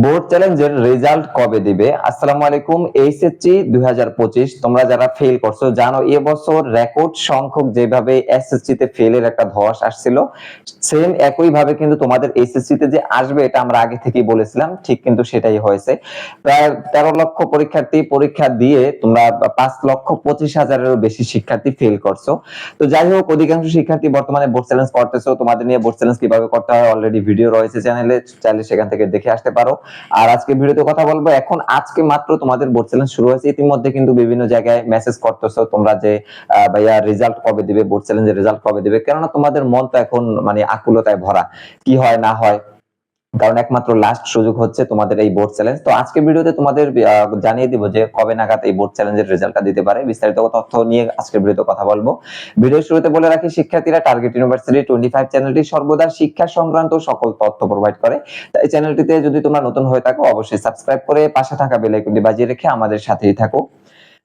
Board চ্যালেঞ্জের result কবে দিবে? আসসালামু আলাইকুম এইচএসসি 2025 তোমরা যারা ফেল করছ জানো এবছর রেকর্ড সংখ্যক যেভাবে এসএসসি তে ফেলের একটা ধস আসছিল সেম একই ভাবে কিন্তু তোমাদের এইচএসসি তে যে আসবে, এটা আমরা আগে থেকেই বলেছিলাম, ঠিক কিন্তু সেটাই হয়েছে। প্রায় তেরো লক্ষ পরীক্ষার্থী, পরীক্ষা দিয়ে তোমরা পাঁচ লক্ষ পঁচিশ হাজারেরও বেশি শিক্ষার্থী ফেল করছ। তো যাই হোক, অধিকাংশ শিক্ষার্থী বর্তমানে বোর্ড চ্যালেঞ্জ করতেছো, তোমাদের নিয়ে বোর্ড চ্যালেঞ্জ কীভাবে করতে হয় অলরেডি ভিডিও রয়েছে চ্যানেলে চাইলে সেখান থেকে দেখে আসতে পারো। আর আজকে ভিডিওতে কথা বলব। এখন আজকে মাত্র তোমাদের বোর্ড চ্যালেঞ্জ শুরু হয়েছে। ইতিমধ্যে কিন্তু বিভিন্ন জায়গায় মেসেজ করতেছো তোমরা যে ভাইয়া রেজাল্ট কবে দিবে বোর্ড চ্যালেঞ্জের রেজাল্ট কবে দিবে। কেননা তোমাদের মন তো এখন মানে আকুলতায় ভরা। কি হয় না হয় কারণ একমাত্র লাস্ট সুযোগ হচ্ছে তোমাদের এই বোর্ড চ্যালেঞ্জ তো আজকে ভিডিওতে তোমাদের জানিয়ে দিব যে কবে নাগাদ এই বোর্ড চ্যালেঞ্জের রেজাল্টটা দিতে পারে। বিস্তারিত তথ্য নিয়ে আজকের ভিডিওতে কথা বলব। ভিডিওর শুরুতে বলে রাখি, শিক্ষার্থীরা টার্গেট ইউনিভার্সিটি টোয়েন্টি ফাইভ চ্যানেলটি সর্বদা শিক্ষা সংক্রান্ত সকল তথ্য প্রোভাইড করে। তাই চ্যানেলটিতে যদি তোমরা নতুন হয়ে থাকো, অবশ্যই সাবস্ক্রাইব করে পাশে থাকা বেল আইকনটি বাজিয়ে রেখে আমাদের সাথেই থাকো।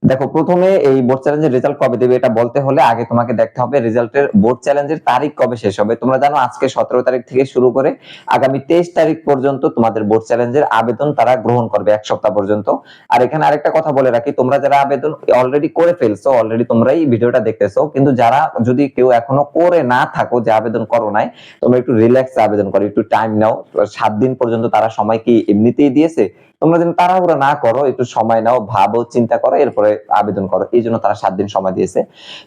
দেখো, প্রথমে এই বোর্ড চ্যালেঞ্জের রেজাল্ট কবে দেবে এটা বলতে হলে আগে তোমাকে দেখতে হবে রেজাল্টের বোর্ড চ্যালেঞ্জের তারিখ কবে শেষ হবে। তোমরা জানো আজকে সতেরো তারিখ থেকে শুরু করে আগামী তেইশ তারিখ পর্যন্ত তোমাদের বোর্ড চ্যালেঞ্জের আবেদন তারা গ্রহণ করবে এক সপ্তাহ পর্যন্ত। আর এখানে আরেকটা কথা বলে রাখি, তোমরা যারা আবেদন অলরেডি করে ফেলছো অলরেডি তোমরাই ভিডিওটা দেখতেছো, কিন্তু যারা যদি কেউ এখনও করে না থাকো যে আবেদন করো নাই, তোমরা একটু রিল্যাক্স আবেদন করো, একটু টাইম নাও। সাত দিন পর্যন্ত তারা সময় কি এমনিতেই দিয়েছে? তোমরা যেন তাড়াহুড়া না করো, একটু সময় নাও, ভাবো, চিন্তা করো, এরপরে আবেদন করো। এই জন্য তারা সাত দিন সময় দিয়েছে।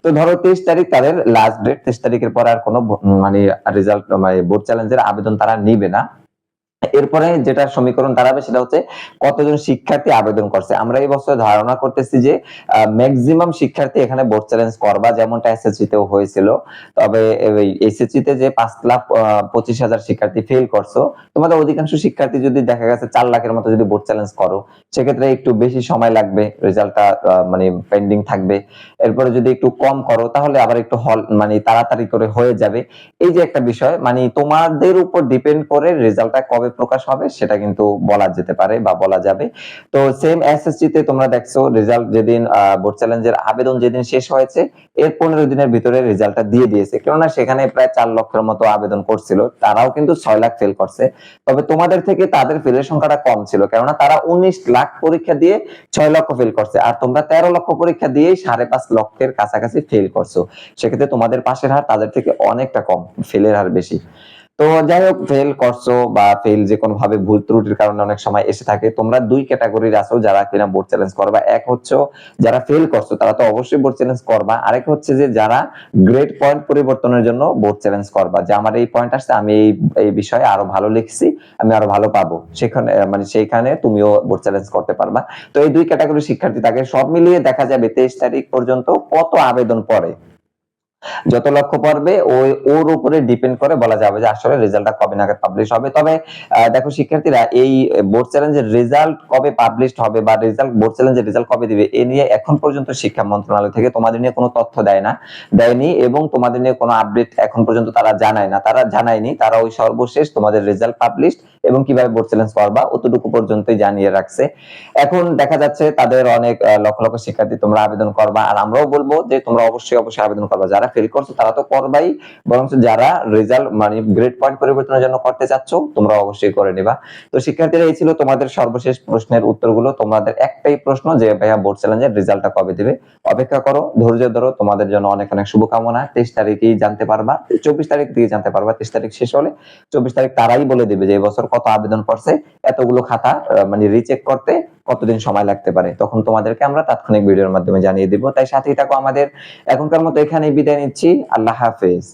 তো ধরো তেইশ তারিখ তাদের লাস্ট ডেট তেইশ তারিখের পর আর কোনো মানে রেজাল্ট মানে বোর্ড চ্যালেঞ্জের আবেদন তারা নিবে না। এরপরে যেটা সমীকরণ দাঁড়াবে সেটা হচ্ছে কতজন শিক্ষার্থী আবেদন করছে। আমরা এই বছর ধারণা করতেছি যে ম্যাক্সিমাম শিক্ষার্থী এখানে বোর্ড চ্যালেঞ্জ করবা যেমনটা এসএসসি তেও হয়েছিল। তবে এসএসসি তে যে পাঁচ লাখ পঁচিশ হাজার শিক্ষার্থী ফেল করছ, তোমাদের অধিকাংশ শিক্ষার্থী যদি দেখা গেছে চার লাখের মতো যদি বোর্ড চ্যালেঞ্জ করো, সেক্ষেত্রে একটু বেশি সময় লাগবে রেজাল্টটা মানে পেন্ডিং থাকবে। এরপরে যদি একটু কম করো, তাহলে আবার একটু হল মানে তাড়াতাড়ি করে হয়ে যাবে। এই যে একটা বিষয় মানে তোমাদের উপর ডিপেন্ড করে রেজাল্টটা কবে প্রকাশ হবে, সেটা কিন্তু বলা যেতে পারে বা বলা যাবে। তো সেম এসএসসি তে তোমরা দেখছ রেজাল্ট যেদিন বোর্ড চ্যালেঞ্জের আবেদন যেদিন শেষ হয়েছে, এর পনেরো দিনের ভিতরে রেজাল্টটা দিয়ে দিয়েছে। কেননা সেখানে প্রায় চার লক্ষের মতো আবেদন করছিল, তারাও কিন্তু ছয় লাখ ফেল করছে। তবে তোমাদের থেকে তাদের ফেলের সংখ্যাটা কম ছিল, কেননা তারা উনিশ লাখ পরীক্ষা দিয়ে ছয় লক্ষ ফেল করছে, আর তোমরা তেরো লক্ষ পরীক্ষা দিয়েই সাড়ে পাঁচ লক্ষের কাছাকাছি ফেল করছ। সেক্ষেত্রে তোমাদের পাশের হার তাদের থেকে অনেকটা কম ফেলের হার বেশি। তো যাই হোক ফেল করছ বা ফেল যে কোনো ভাবে ভুল ত্রুটির কারণে অনেক সময় এসে থাকে, তোমরা দুই ক্যাটাগরির আছো যারা কিনা বোর্ড চ্যালেঞ্জ করবা। এক হচ্ছে যারা ফেল করছ, তারা তো অবশ্যই বোর্ড চ্যালেঞ্জ করবা। আরেক হচ্ছে যে যারা গ্রেড পয়েন্ট পরিবর্তনের জন্য বোর্ড চ্যালেঞ্জ করবা। যে আমার এই পয়েন্ট আসছে, আমি এই এই বিষয়ে আরও ভালো লিখছি, আমি আরও ভালো পাবো। সেখানে মানে সেইখানে তুমিও বোর্ড চ্যালেঞ্জ করতে পারবা। তো এই দুই ক্যাটাগরি শিক্ষার্থী থাকে সব মিলিয়ে দেখা যাবে তেইশ তারিখ পর্যন্ত কত আবেদন পড়ে। যত লক্ষ্য পড়বে, ওই, ওর উপরে ডিপেন্ড করে বলা যাবে যে আসলে রেজাল্টটা কবে নাগাদ পাবলিশ হবে। তবে দেখো শিক্ষার্থীরা, এই বোর্ড চ্যালেঞ্জের রেজাল্ট কবে পাবলিশ হবে বা রেজাল্ট বোর্ড চ্যালেঞ্জের রেজাল্ট কবে দিবে, এ নিয়ে এখন পর্যন্ত শিক্ষা মন্ত্রণালয় থেকে তোমাদের নিয়ে কোনো তথ্য দেয় না, দেয়নি এবং তোমাদের নিয়ে কোনো আপডেট এখন পর্যন্ত তারা জানায় না। তারা জানায়নি, তারা ওই সর্বশেষ তোমাদের রেজাল্ট পাবলিশ এবং কীভাবে বোর্ড চ্যালেঞ্জ করবা অতটুকু পর্যন্তই জানিয়ে রাখছে। এখন দেখা যাচ্ছে তাদের অনেক লক্ষ লক্ষ শিক্ষার্থী তোমরা আবেদন করবা, আর আমরাও বলব যে তোমরা অবশ্যই অবশ্যই আবেদন করবা। যারা ফেল করছ, তারা তো করবাই। বরং যারা রেজাল্ট মানে গ্রেড পয়েন্ট পরিবর্তনের জন্য করতে চাচ্ছ, তোমরা অবশ্যই করে নিবা। তো শিক্ষার্থীরা, এই ছিল তোমাদের সর্বশেষ প্রশ্নের উত্তরগুলো। তোমাদের একটাই প্রশ্ন যে, ভাইয়া বোর্ড চ্যালেঞ্জের রেজাল্টটা কবে দিবে? অপেক্ষা করো, ধৈর্য ধরো, তোমাদের জন্য অনেক অনেক শুভকামনা। তেইশ তারিখেই জানতে পারবা, চব্বিশ তারিখ থেকে জানতে পারবা, তেইশ তারিখ শেষ হলে। চব্বিশ তারিখ তারাই বলে দিবে যে এবছর কত আবেদন করছে? এতগুলো খাতা মানে রিচেক করতে কতদিন সময় লাগতে পারে? তখন তোমাদেরকে আমরা তাৎক্ষণিক ভিডিওর মাধ্যমে জানিয়ে দিব। তাই সাথেই থাকো আমাদের। এখনকার মতো এখানেই বিদায় নিচ্ছি। আল্লাহ হাফেজ।